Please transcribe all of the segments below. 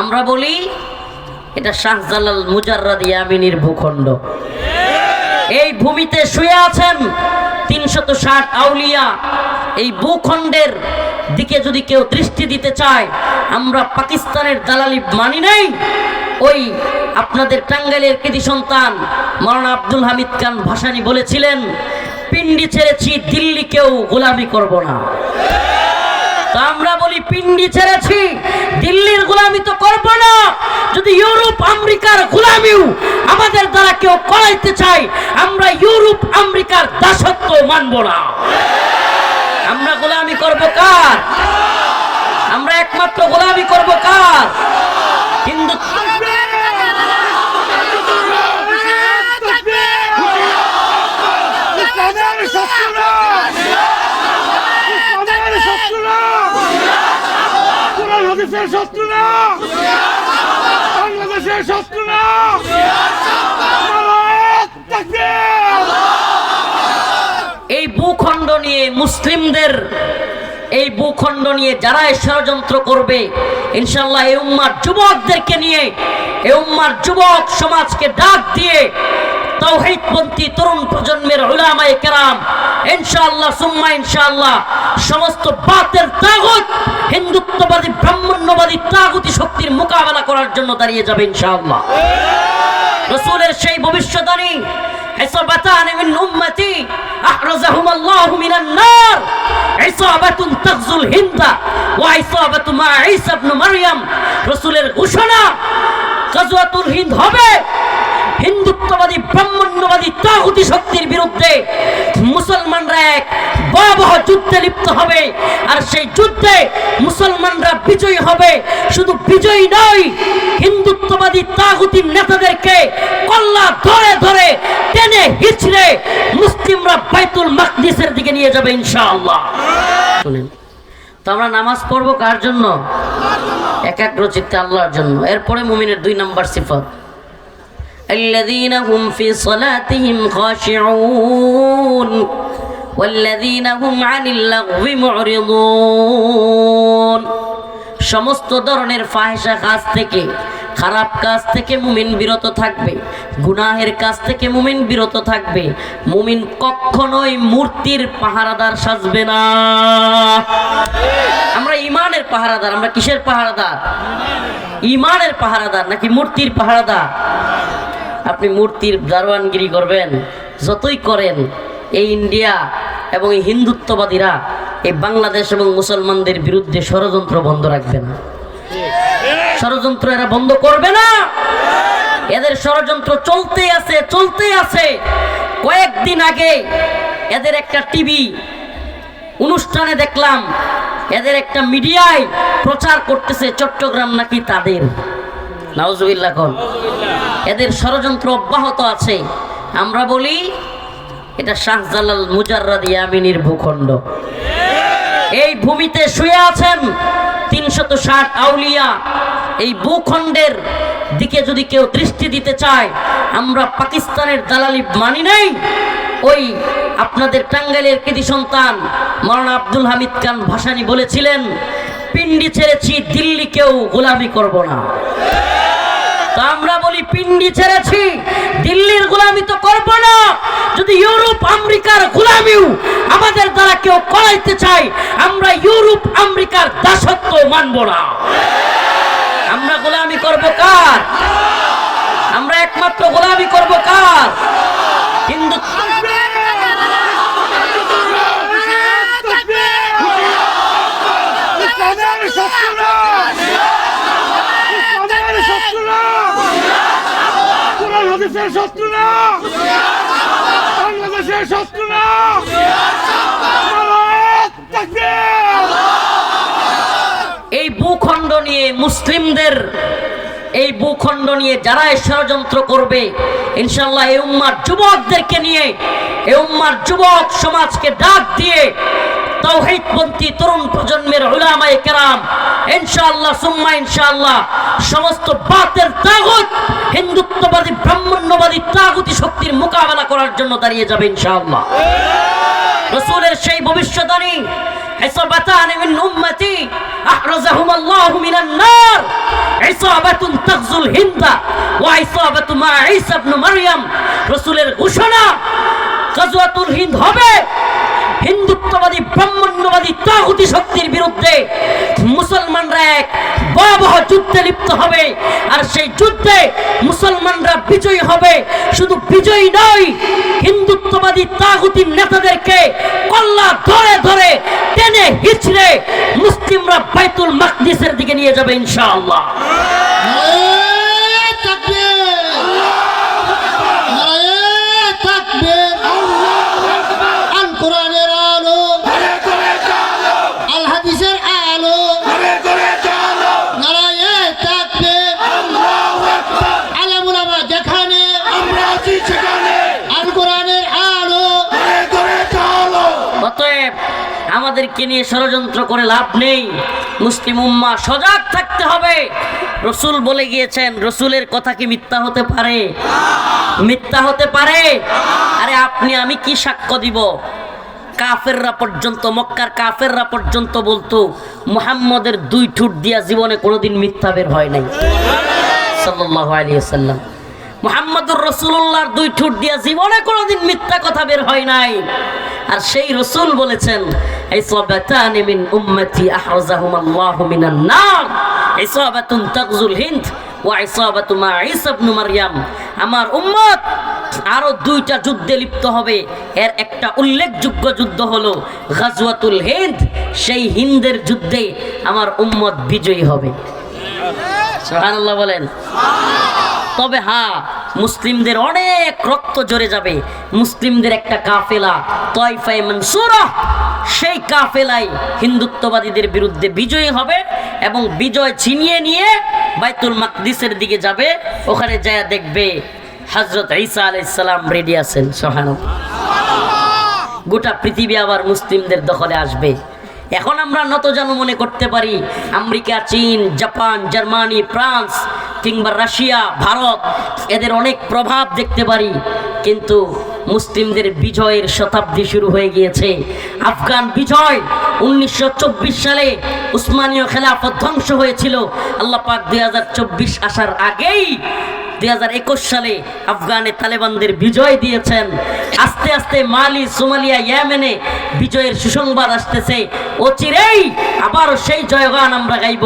আমরা বলি, এটা শাহজালাল মুজাররাদ ইয়ামিনীর ভূখণ্ড। এই ভূমিতে শুয়ে আছেন তিনশত ষাট আউলিয়া। এই ভূখণ্ডের দিকে যদি কেউ দৃষ্টি দিতে চায়, আমরা পাকিস্তানের দালালি মানি নাই। ওই আপনাদের টাঙ্গাইলের কৃতি সন্তান মৌলানা আব্দুল হামিদ খান ভাসানি বলেছিলেন, পিন্ডি ছেড়েছি দিল্লিকেও গোলামি করব না। তো আমরা বলি পিন্ডি ছেড়েছি, দিল্লির গোলামি তো করব না। যদি ইউরোপ, আমেরিকার গোলামিও আমাদের দ্বারা কেউ করাইতে চাই আমরা ইউরোপ, আমেরিকার দাসত্ব মানবো না। আমরা গোলামি করব কার? আমরা একমাত্র গোলামি করব কার? হিন্দু ইসলামের শত্রুরা ইসলামের শত্রুরা কোরআন হাদিসের শত্রুরা বাংলাদেশের নারায়ণ তাকবীর এই ভূখণ্ড নিয়ে মুসলিমদের, এই ভূখণ্ড নিয়ে যারা ষড়যন্ত্র করবে ইনশাল্লাহ এই উম্মার যুবকদেরকে নিয়ে, এই উম্মার যুবক সমাজকে ডাক দিয়ে তৌহিদপন্থী তরুণ প্রজন্মের উলামায়ে কেরাম ইনশাআল্লাহ সুম্মা ইনশাআল্লাহ সমস্ত বাতের তাগুত হিন্দুত্ববাদী ব্রাহ্মণ্যবাদী তাগুতি শক্তির মোকাবেলা করার জন্য দাঁড়িয়ে যাবে ইনশাআল্লাহ রসুলের সেই ভবিষ্যৎবাণী عصابتان من أمتي أحرزهما الله من النار عصابة تغزو الهند وعصابة مع عيسى ابن مريم রসুলের ঘোষণা গাজওয়াতুল হিন্দ হবে হিন্দুত্ববাদী, ব্রাহ্মণ্যবাদী তাগুতি শক্তির বিরুদ্ধে মুসলমানরা এক ভয়াবহ যুদ্ধে লিপ্ত হবে। আর সেই যুদ্ধে মুসলমানরা বিজয়ী হবে। শুধু বিজয়ী নয়, হিন্দুত্ববাদী তাগুতি নেতাদেরকে কল্লা ধরে ধরে টেনে হিচড়ে মুসলিমরা বাইতুল মাকদিসের দিকে নিয়ে যাবে ইনশাআল্লাহ। শুনেন, তো আমরা নামাজ পড়ব কার জন্য? একাগ্র চিত্তে আল্লাহর জন্য। এরপরে মুমিনের দুই নম্বর সিফত। الذين هم في صلاتهم خاشعون والذين هم عن اللغو معرضون সমস্ত ধরনের ফাহেসা কাজ থেকে খারাপ কাজ থেকে মুমিন বিরত থাকবে গুনাহের কাজ থেকে মুমিন বিরত থাকবে মুমিন কখনোই মূর্তির পাহারাদার সাজবে না আমরা ইমানের পাহারাদার আমরা কিসের পাহারাদার ইমানের পাহারাদার নাকি মূর্তির পাহারাদার আপনি মূর্তির দারোয়ানগিরি করবেন, যতই করেন, এই ইন্ডিয়া এবং এই হিন্দুত্ববাদীরা এই বাংলাদেশ এবং মুসলমানদের বিরুদ্ধে ষড়যন্ত্র বন্ধ রাখবে না। ষড়যন্ত্র এরা বন্ধ করবে না। এদের ষড়যন্ত্র চলতেই আছে চলতেই আছে। কয়েকদিন আগে এদের একটা টিভি অনুষ্ঠানে দেখলাম, এদের একটা মিডিয়ায় প্রচার করতেছে চট্টগ্রাম নাকি তাদের। নাউজুবিল্লাহ কোন? এদের ষড়যন্ত্র অব্যাহত আছে। আমরা বলি, এটা শাহজালাল মুজাররাদ ইয়ামিনীর ভূখণ্ড। এই ভূমিতে শুয়ে আছেন তিনশত ষাট আউলিয়া। এই ভূখণ্ডের দিকে যদি কেউ দৃষ্টি দিতে চায়, আমরা পাকিস্তানের দালালি মানি নাই। ওই আপনাদের টাঙ্গাইলের কৃতি সন্তান মৌলানা আব্দুল হামিদ খান ভাসানি বলেছিলেন, পিন্ডি ছেড়েছি দিল্লিকেও গোলামি করব না। তো আমরা পিন্ডি ছেড়েছি, দিল্লির গোলামি তো করব না। যদি ইউরোপ, আমেরিকার গোলামিও আমাদের দ্বারা কেউ করাইতে চাই আমরা ইউরোপ, আমেরিকার দাসত্ব মানব না। আমরা গোলামি করব কার? আমরা একমাত্র গোলামি করব কার? কিন্তু ইসলামের শত্রুরা ইসলামের শত্রুরা কোরআন হাদিসের শত্রুরা বাংলাদেশের নারায়ণ তাকবীর এই ভূখণ্ড নিয়ে মুসলিমদের, এই ভূখণ্ড নিয়ে যারা ষড়যন্ত্র করবে ইনশাল্লাহ এই উম্মার যুবকদেরকে নিয়ে, এই উম্মার যুবক সমাজকে ডাক দিয়ে তৌহিদপন্থী তরুণ প্রজন্মের উলামায়ে কেরাম ইনশাআল্লাহ সুম্মা ইনশাআল্লাহ সমস্ত বাতের তাগুত হিন্দুত্ববাদী ব্রাহ্মণ্যবাদী তাগুতি শক্তির মোকাবেলা করার জন্য দাঁড়িয়ে যাবে ইনশাআল্লাহ রসুলের সেই ভবিষ্যৎবাণী عصابتان من أمتي أحرزهما الله من النار عصابة تغزو الهند وعصابة مع عيسى بن مريم রসুলের ঘোষণা গাজওয়াতুল হিন্দ হবে হিন্দুত্ববাদী, ব্রাহ্মণ্যবাদী তাগুতি শক্তির বিরুদ্ধে মুসলমানরা এক ভয়াবহ যুদ্ধে লিপ্ত হবে। আর সেই যুদ্ধে মুসলমানরা বিজয়ী হবে। শুধু বিজয়ী নয়, হিন্দুত্ববাদী তাগুতি নেতাদেরকে কল্লা ধরে ধরে টেনে হিচড়ে মুসলিমরা বাইতুল মাকদিসের দিকে নিয়ে যাবে ইনশাআল্লাহ। আমাদেরকে নিয়ে ষড়যন্ত্র করে লাভ নেই। মুসলিম উম্মা সজাগ থাকতে হবে। রসুল বলে গিয়েছেন, রসুলের কথা কি মিথ্যা হতে পারে? মিথ্যা হতে পারে? আরে আপনি, আমি কি সাক্ষ্য দিব? কাফেররা পর্যন্ত, মক্কার কাফেররা পর্যন্ত বলতো, মুহাম্মদের দুই ঠুট দিয়া জীবনে কোনোদিন মিথ্যা বের হয় নাই। আলাইহি ওয়াসাল্লাম। মুহাম্মদুর রাসূলুল্লাহর দুই ঠোঁট দিয়া জীবনে কোনোদিন মিথ্যা কথা বের হয় নাই। আর সেই রসুল বলেছেন ইসাবাতানি মিন উম্মতি মিনান নার। হিন্দ ওয়া আমার উম্মত আরও দুইটা যুদ্ধে লিপ্ত হবে। এর একটা উল্লেখযোগ্য যুদ্ধ হলো গাজওয়াতুল হিন্দ। সেই হিন্দের যুদ্ধে আমার উম্মত বিজয়ী হবে। বলেন। তবে হ্যাঁ মুসলিমদের অনেক রক্ত জড়ে যাবে। মুসলিমদের একটা কাফেলা তয়ফাই মনসুরা, সেই কাফেলাই হিন্দুত্ববাদীদের বিরুদ্ধে বিজয়ী হবে এবং বিজয় ছিনিয়ে নিয়ে বাইতুল মাকদিসের দিকে যাবে। ওখানে যায় দেখবে হজরত ঈসা আলাইসালাম রেডি আছেন সোহান গোটা পৃথিবী আবার মুসলিমদের দখলে আসবে। এখন আমরা নত যেন মনে করতে পারি, আমেরিকা, চীন, জাপান, জার্মানি, ফ্রান্স কিংবা রাশিয়া, ভারত, এদের অনেক প্রভাব দেখতে পারি। কিন্তু মুসলিমদের বিজয়ের শতাব্দী শুরু হয়ে গিয়েছে। আফগান বিজয় উনিশশো চব্বিশ সালে উসমানীয় খেলাফত ধ্বংস হয়েছিল। আল্লাহ পাক দুই আসার আগেই দুই হাজার একুশ সালে আফগানে তালেবানদের বিজয় দিয়েছেন। আস্তে আস্তে মালি, সোমালিয়া, ইয়েমেনে বিজয়ের সুসংবাদ আসতেছে। অচিরেই আবারও সেই জয়গান আমরা গাইব।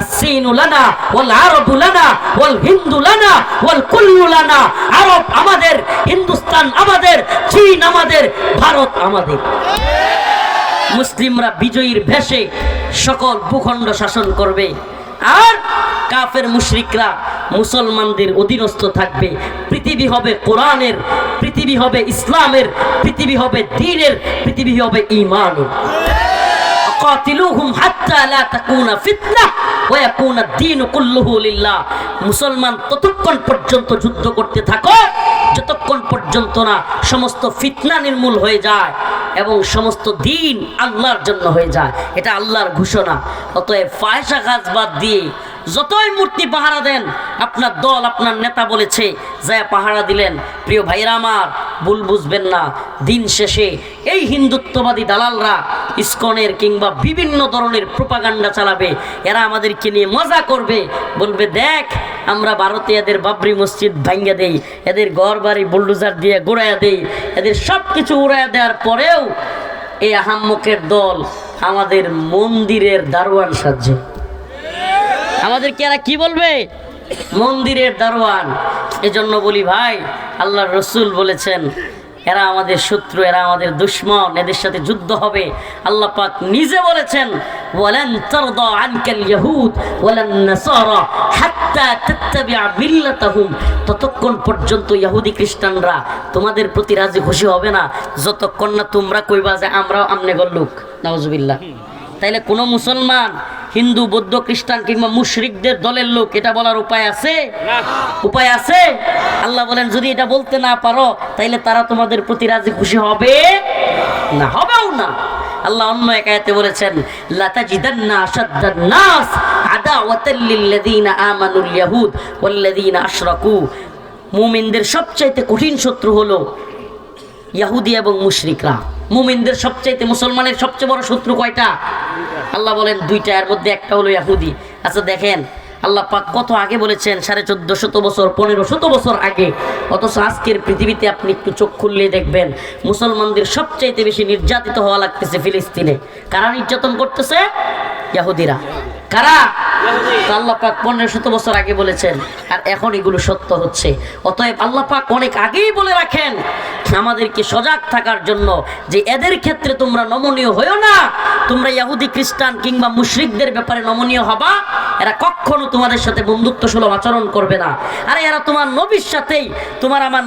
আসিনু লানা, ওয়াল আরবু লানা, ওয়াল হিন্দু লানা, ওয়াল কুল্লু লানা। আরব আমাদের, হিন্দুস্তান আমাদের, চীন আমাদের, ভারত আমাদের। মুসলিমরা বিজয়ীর ভেষে সকল ভূখণ্ড শাসন করবে। আর কাফের মুশরিকরা মুসলমানদের অধীনস্থ থাকবে। পৃথিবী হবে কোরআনের, পৃথিবী হবে ইসলামের, পৃথিবী হবে দিনের, পৃথিবী হবে ইমানের মুসলমান ততক্ষণ পর্যন্ত যুদ্ধ করতে থাকো, যতক্ষণ পর্যন্ত না সমস্ত ফিতনা নির্মূল হয়ে যায় এবং সমস্ত দিন আল্লাহর জন্য হয়ে যায়। এটা আল্লাহর ঘোষণা। অতএব ফায়সা কাজ বাদ দিয়ে যতই মূর্তি পাহারা দেন, আপনার দল, আপনার নেতা বলেছে, যায় পাহারা দিলেন, প্রিয় ভাইরা আমার, ভুল বুঝবেন না, দিন শেষে এই হিন্দুত্ববাদী দালালরা ইস্কনের কিংবা বিভিন্ন ধরনের প্রোপাগান্ডা চালাবে, এরা আমাদেরকে নিয়ে মজা করবে। বলবে, দেখ, আমরা ভারতে এদের বাবরি মসজিদ ভাঙ্গা দেই, এদের ঘর বাড়ি বুলডোজার দিয়ে গোড়াইয়া দেই, এদের সব কিছু উড়াইয়া দেওয়ার পরেও এই আহাম্মকের দল আমাদের মন্দিরের দারোয়ান সাজছে আমাদের কি এরা কি বলবে? মন্দিরের দারোয়ান। এজন্য বলি ভাই, আল্লাহ রসুল বলেছেন, এরা আমাদের শত্রু, এরা আমাদের দুশ্মন, এদের সাথে যুদ্ধ হবে। আল্লাহ পাক নিজে বলেছেন, ওয়ালান তারদা আনকাল ইয়াহুদ, ওয়ালান নাসারা হাত্তা তাত্তাবিআ মিল্লাতাহুম। ততক্ষণ পর্যন্ত ইহুদি খ্রিস্টানরা তোমাদের প্রতি রাজি খুশি হবে না। যতক্ষণ না তোমরা কইবা যে আমরাও আমনে গল্লুক। নাউজুবিল্লাহ। তাইলে কোনো মুসলমান হিন্দু, বৌদ্ধ, খ্রিস্টান কিংবা মুশরিকদের দলের লোক, এটা বলার উপায় আছে? উপায় আছে? আল্লাহ বলেন, যদি এটা বলতে না পারো, তাইলে তারা তোমাদের প্রতি রাজি খুশি হবে না? হবেও না। আল্লাহ অন্য এক আয়াতে বলেছেন, লাতাজিদান্না আশাদ্দান নাস আদাওয়াতাল লিল্লাযীনা আমানুল ইয়াহুদ ওয়াল্লাযীনা আশরাকু। মুমিনদের সবচাইতে কঠিন শত্রু হলো ইয়াহুদি এবং মুশরিকরা। মুমিনদের সবচাইতে মুসলমানের সবচেয়ে বড় শত্রু কয়টা? আল্লাহ বলেন দুইটা এর মধ্যে একটা হলো ইয়াহুদি। আচ্ছা দেখেন, আল্লাহ পাক কত আগে বলেছেন, সাড়ে চোদ্দ শত বছর পনেরো শত বছর আগে। অথচ আজকের পৃথিবীতে আপনি একটু চোখ খুললে দেখবেন, মুসলমানদের সবচাইতে বেশি নির্যাতিত হওয়া লাগতেছে ফিলিস্তিনে। কারা নির্যাতন করতেছে? ইয়াহুদিরা। কারা? আল্লাহ পাক পনেরো শত বছর আগে বলেছেন, আর এখন এগুলো সত্য হচ্ছে। অতএব আল্লাহ পাক অনেক আগেই বলে রাখেন, আমাদেরকে সজাগ থাকার জন্য যে এদের ক্ষেত্রে তোমরা নমনীয় হয়েও না, তোমরা ইয়াহুদি, খ্রিস্টান কিংবা মুশরিকদের ব্যাপারে নমনীয় হবা, এরা কখনো তোমাদের সাথে বন্ধুত্ব সুলভ আচরণ করবে না। আরে এরা তোমার নবীর সাথেই, তোমার আমার